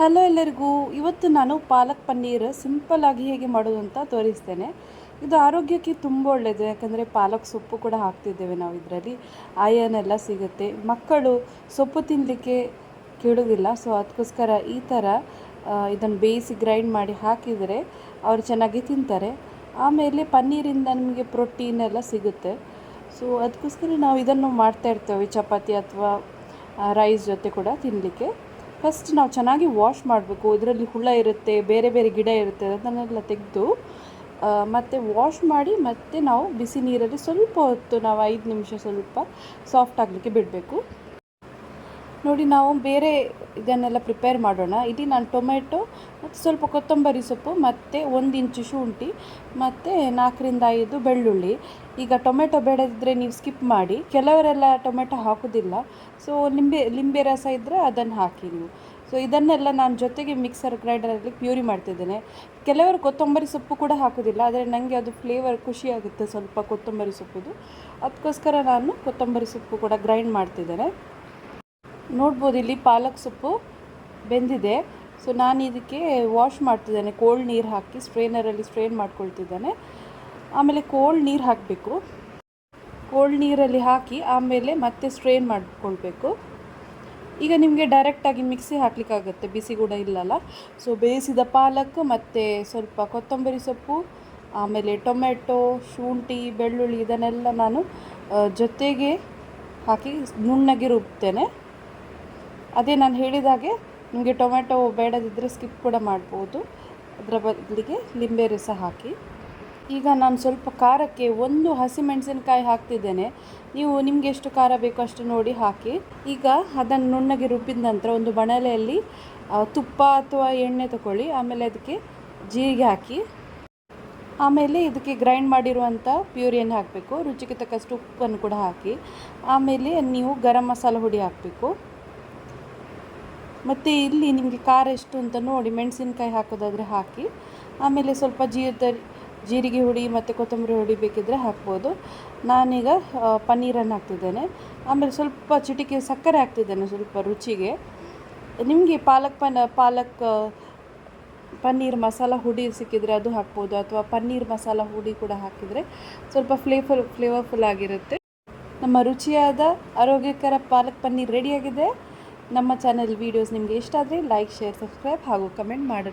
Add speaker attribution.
Speaker 1: Hello ಎಲ್ಲರಿಗೂ. ಇವತ್ತು ನಾನು ಪಾಲಕ್ ಪನ್ನೀರ್ ಸಿಂಪಲ್ ಆಗಿ ಹೇಗೆ ಮಾಡೋದು ಅಂತ ತೋರಿಸ್ತೇನೆ. ಇದು ಆರೋಗ್ಯಕ್ಕೆ ತುಂಬ ಒಳ್ಳೆಯದು ಯಾಕಂದರೆ ಪಾಲಕ್ ಸೊಪ್ಪು ಕೂಡ ಹಾಕ್ತಿದ್ದೇವೆ ನಾವು ಇದರಲ್ಲಿ. ಆಯನ್ ಎಲ್ಲ ಸಿಗುತ್ತೆ. ಮಕ್ಕಳು ಸೊಪ್ಪು ತಿನ್ನಲಿಕ್ಕೆ ಕೇಳೋದಿಲ್ಲ, ಸೊ ಅದಕ್ಕೋಸ್ಕರ ಈ ಥರ ಇದನ್ನು ಬೇಯಿಸಿ ಗ್ರೈಂಡ್ ಮಾಡಿ ಹಾಕಿದರೆ ಅವರು ಚೆನ್ನಾಗಿ ತಿಂತಾರೆ. ಆಮೇಲೆ ಪನ್ನೀರಿಂದ ನಿಮಗೆ ಪ್ರೋಟೀನ್ ಎಲ್ಲ ಸಿಗುತ್ತೆ. ಸೊ ಅದಕ್ಕೋಸ್ಕರ ನಾವು ಇದನ್ನು ಮಾಡ್ತಾ ಇರ್ತೇವೆ, ಚಪಾತಿ ಅಥವಾ ರೈಸ್ ಜೊತೆ ಕೂಡ ತಿನ್ನಲಿಕ್ಕೆ ಫಸ್ಟ್ ನಾವು ಚೆನ್ನಾಗಿ ವಾಶ್ ಮಾಡಬೇಕು. ಇದರಲ್ಲಿ ಹುಳ ಇರುತ್ತೆ, ಬೇರೆ ಬೇರೆ ಗಿಡ ಇರುತ್ತೆ, ಅದನ್ನೆಲ್ಲ ತೆಗೆದು ಮತ್ತು ವಾಶ್ ಮಾಡಿ ಮತ್ತೆ ನಾವು ಬಿಸಿ ನೀರಲ್ಲಿ ಸ್ವಲ್ಪ ಹೊತ್ತು, ನಾವು ಐದು ನಿಮಿಷ ಸ್ವಲ್ಪ ಸಾಫ್ಟ್ ಆಗಲಿಕ್ಕೆ ಬಿಡಬೇಕು. ನೋಡಿ ನಾವು ಬೇರೆ ಇದನ್ನೆಲ್ಲ ಪ್ರಿಪೇರ್ ಮಾಡೋಣ. ಇಲ್ಲಿ ನಾನು ಟೊಮೆಟೊ ಮತ್ತು ಸ್ವಲ್ಪ ಕೊತ್ತಂಬರಿ ಸೊಪ್ಪು ಮತ್ತು ಒಂದು ಇಂಚು ಶುಂಠಿ ಮತ್ತು ನಾಲ್ಕರಿಂದ ಐದು ಬೆಳ್ಳುಳ್ಳಿ. ಈಗ ಟೊಮೆಟೊ ಬೇಡದಿದ್ದರೆ ನೀವು ಸ್ಕಿಪ್ ಮಾಡಿ. ಕೆಲವರೆಲ್ಲ ಟೊಮೆಟೊ ಹಾಕೋದಿಲ್ಲ. ಸೊ ನಿಂಬೆ, ಲಿಂಬೆ ರಸ ಇದ್ದರೆ ಅದನ್ನು ಹಾಕಿ ನೀವು. ಸೊ ಇದನ್ನೆಲ್ಲ ನಾನು ಜೊತೆಗೆ ಮಿಕ್ಸರ್ ಗ್ರೈಂಡರಲ್ಲಿ ಪ್ಯೂರಿ ಮಾಡ್ತಿದ್ದೇನೆ. ಕೆಲವರು ಕೊತ್ತಂಬರಿ ಸೊಪ್ಪು ಕೂಡ ಹಾಕೋದಿಲ್ಲ, ಆದರೆ ನನಗೆ ಅದು ಫ್ಲೇವರ್ ಖುಷಿಯಾಗುತ್ತೆ ಸ್ವಲ್ಪ ಕೊತ್ತಂಬರಿ ಸೊಪ್ಪುದು. ಅದಕ್ಕೋಸ್ಕರ ನಾನು ಕೊತ್ತಂಬರಿ ಸೊಪ್ಪು ಕೂಡ ಗ್ರೈಂಡ್ ಮಾಡ್ತಿದ್ದೇನೆ. ನೋಡ್ಬೋದು, ಇಲ್ಲಿ ಪಾಲಕ್ ಸೊಪ್ಪು ಬೆಂದಿದೆ. ಸೊ ನಾನು ಇದಕ್ಕೆ ವಾಶ್ ಮಾಡ್ತಿದ್ದೇನೆ. ಕೋಲ್ಡ್ ನೀರು ಹಾಕಿ ಸ್ಟ್ರೈನರಲ್ಲಿ ಸ್ಟ್ರೈನ್ ಮಾಡ್ಕೊಳ್ತಿದ್ದೇನೆ. ಆಮೇಲೆ ಕೋಲ್ಡ್ ನೀರು ಹಾಕಬೇಕು. ಕೋಲ್ಡ್ ನೀರಲ್ಲಿ ಹಾಕಿ ಆಮೇಲೆ ಮತ್ತೆ ಸ್ಟ್ರೈನ್ ಮಾಡಿಕೊಳ್ಬೇಕು. ಈಗ ನಿಮಗೆ ಡೈರೆಕ್ಟಾಗಿ ಮಿಕ್ಸಿ ಹಾಕಲಿಕ್ಕಾಗುತ್ತೆ. ಬಿಸಿ ಕೂಡ ಇಲ್ಲಲ್ಲ. ಸೊ ಬೇಯಿಸಿದ ಪಾಲಕ್ ಮತ್ತು ಸ್ವಲ್ಪ ಕೊತ್ತಂಬರಿ ಸೊಪ್ಪು, ಆಮೇಲೆ ಟೊಮೆಟೊ ಶುಂಠಿ, ಬೆಳ್ಳುಳ್ಳಿ ಇದನ್ನೆಲ್ಲ ನಾನು ಜೊತೆಗೆ ಹಾಕಿ ನುಣ್ಣಗೆ ರುಬ್ತೇನೆ. ಅದೇ ನಾನು ಹೇಳಿದಾಗೆ ನಿಮಗೆ ಟೊಮೆಟೊ ಬೇಡದಿದ್ದರೆ ಸ್ಕಿಪ್ ಕೂಡ ಮಾಡ್ಬೋದು. ಅದರ ಬದಲಿಗೆ ಲಿಂಬೆ ರಸ ಹಾಕಿ. ಈಗ ನಾನು ಸ್ವಲ್ಪ ಖಾರಕ್ಕೆ ಒಂದು ಹಸಿಮೆಣಸಿನಕಾಯಿ ಹಾಕ್ತಿದ್ದೇನೆ. ನೀವು ನಿಮಗೆ ಎಷ್ಟು ಖಾರ ಬೇಕೋ ಅಷ್ಟು ನೋಡಿ ಹಾಕಿ. ಈಗ ಅದನ್ನು ನುಣ್ಣಗೆ ರುಬ್ಬಿದ ನಂತರ ಒಂದು ಬಣಲೆಯಲ್ಲಿ ತುಪ್ಪ ಅಥವಾ ಎಣ್ಣೆ ತಗೊಳ್ಳಿ ಆಮೇಲೆ ಅದಕ್ಕೆ ಜೀರಿಗೆ ಹಾಕಿ. ಆಮೇಲೆ ಇದಕ್ಕೆ ಗ್ರೈಂಡ್ ಮಾಡಿರುವಂಥ ಪ್ಯೂರಿಯನ್ನು ಹಾಕಬೇಕು. ರುಚಿಗೆ ತಕ್ಕಷ್ಟು ಉಪ್ಪನ್ನು ಕೂಡ ಹಾಕಿ. ಆಮೇಲೆ ನೀವು ಗರಂ ಮಸಾಲ ಹುಡಿ ಹಾಕಬೇಕು. ಮತ್ತು ಇಲ್ಲಿ ನಿಮಗೆ ಖಾರ ಎಷ್ಟು ಅಂತ ನೋಡಿ ಮೆಣಸಿನ್ಕಾಯಿ ಹಾಕೋದಾದರೆ ಹಾಕಿ, ಆಮೇಲೆ ಸ್ವಲ್ಪ ಜೀರದ, ಜೀರಿಗೆ ಹುಡಿ ಮತ್ತು ಕೊತ್ತಂಬರಿ ಹುಡಿ ಬೇಕಿದ್ದರೆ ಹಾಕ್ಬೋದು. ನಾನೀಗ ಪನ್ನೀರನ್ನು ಹಾಕ್ತಿದ್ದೇನೆ. ಆಮೇಲೆ ಸ್ವಲ್ಪ ಚಿಟಿಕೆ ಸಕ್ಕರೆ ಹಾಕ್ತಿದ್ದೇನೆ ಸ್ವಲ್ಪ ರುಚಿಗೆ. ನಿಮಗೆ ಪಾಲಕ್ ಪನ್, ಪಾಲಕ್ ಪನ್ನೀರ್ ಮಸಾಲ ಹುಡಿ ಸಿಕ್ಕಿದರೆ ಅದು ಹಾಕ್ಬೋದು, ಅಥವಾ ಪನ್ನೀರ್ ಮಸಾಲ ಹುಡಿ ಕೂಡ ಹಾಕಿದರೆ ಸ್ವಲ್ಪ ಫ್ಲೇವರ್ ಫ್ಲೇವರ್ಫುಲ್ ಆಗಿರುತ್ತೆ. ನಮ್ಮ ರುಚಿಯಾದ, ಆರೋಗ್ಯಕರ ಪಾಲಕ್ ಪನ್ನೀರ್ ರೆಡಿಯಾಗಿದೆ ನಮ್ಮ ಚಾನಲ್ ವೀಡಿಯೋಸ್ ನಿಮಗೆ ಇಷ್ಟ ಆದರೆ ಲೈಕ್ ಶೇರ್ ಸಬ್ಸ್ಕ್ರೈಬ್ ಹಾಗೂ ಕಮೆಂಟ್ ಮಾಡಲು